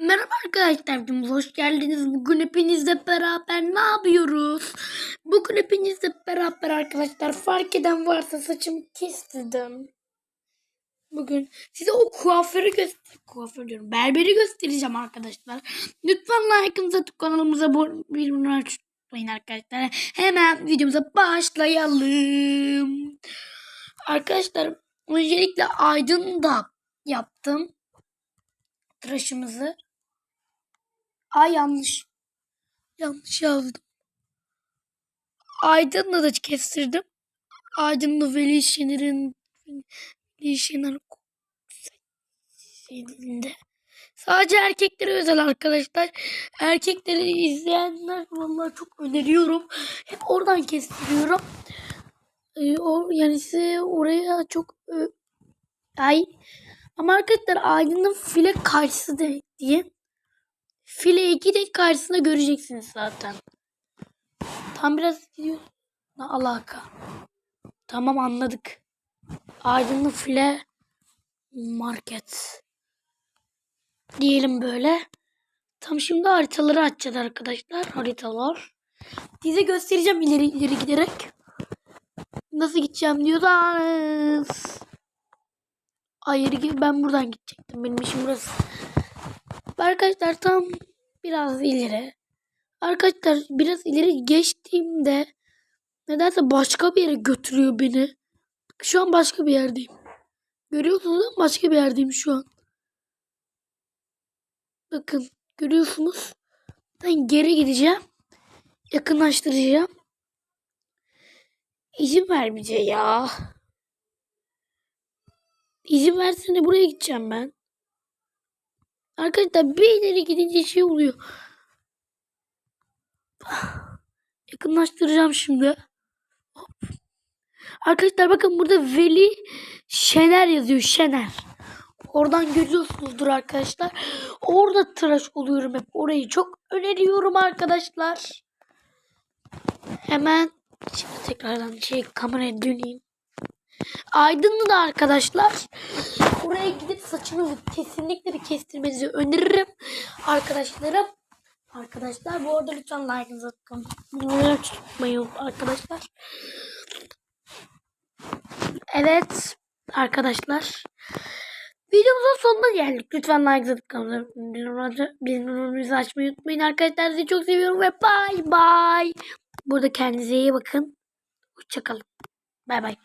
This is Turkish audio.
Merhaba arkadaşlar, hoş geldiniz. Bugün hepinizle beraber ne yapıyoruz? Bugün hepinizle beraber arkadaşlar fark eden varsa saçımı kestirdim. Bugün size o kuaförü göster kuaför diyorum. Berberi göstereceğim arkadaşlar. Lütfen like'ınıza tık kanalımıza abone açmayın arkadaşlar. Hemen videomuza başlayalım. Arkadaşlar öncelikle Aydın da yaptım tıraşımızı. Ay yanlış. Yanlış yazdım. Aydın'la da kestirdim. Aydın'la Veli Şener'in Veli Şener şeyinde. Sadece erkeklere özel arkadaşlar. Erkekleri izleyenler vallahi çok öneriyorum. Hep oradan kestiriyorum. Ee, o yani size oraya çok ö- ay ama arkadaşlar Aydın'ın file karşısı de diye file 2 de karşısında göreceksiniz zaten. Tam biraz gidiyor. Ne alaka? Tamam anladık. Aydın'ın file market. Diyelim böyle. Tam şimdi haritaları açacağız arkadaşlar. Haritalar. Size göstereceğim ileri ileri giderek. Nasıl gideceğim diyorsanız. Hayır ben buradan gidecektim. Benim işim burası. Arkadaşlar tam biraz ileri. Arkadaşlar biraz ileri geçtiğimde nedense başka bir yere götürüyor beni. Şu an başka bir yerdeyim. Görüyorsunuz değil mi? Başka bir yerdeyim şu an. Bakın görüyorsunuz. Ben geri gideceğim. Yakınlaştıracağım. İzin vermeyecek ya. İzin versene buraya gideceğim ben. Arkadaşlar bir ileri gidince şey oluyor. Yakınlaştıracağım şimdi. Hop. Arkadaşlar bakın burada Veli Şener yazıyor. Şener. Oradan görüyorsunuzdur arkadaşlar. Orada tıraş oluyorum hep. Orayı çok öneriyorum arkadaşlar. Hemen şimdi tekrardan şey kameraya döneyim. Aydınlı da arkadaşlar. Oraya gidip saçını kesinlikle bir kestirmenizi öneririm. Arkadaşlarım. Arkadaşlar bu arada lütfen like'ınızı atın. Bunları tutmayın arkadaşlar. Evet arkadaşlar. Videomuzun sonuna geldik. Lütfen like atıp bildirimlerinizi açmayı unutmayın. Arkadaşlar sizi çok seviyorum ve bay bay. Burada kendinize iyi bakın. Hoşçakalın. Bay bay.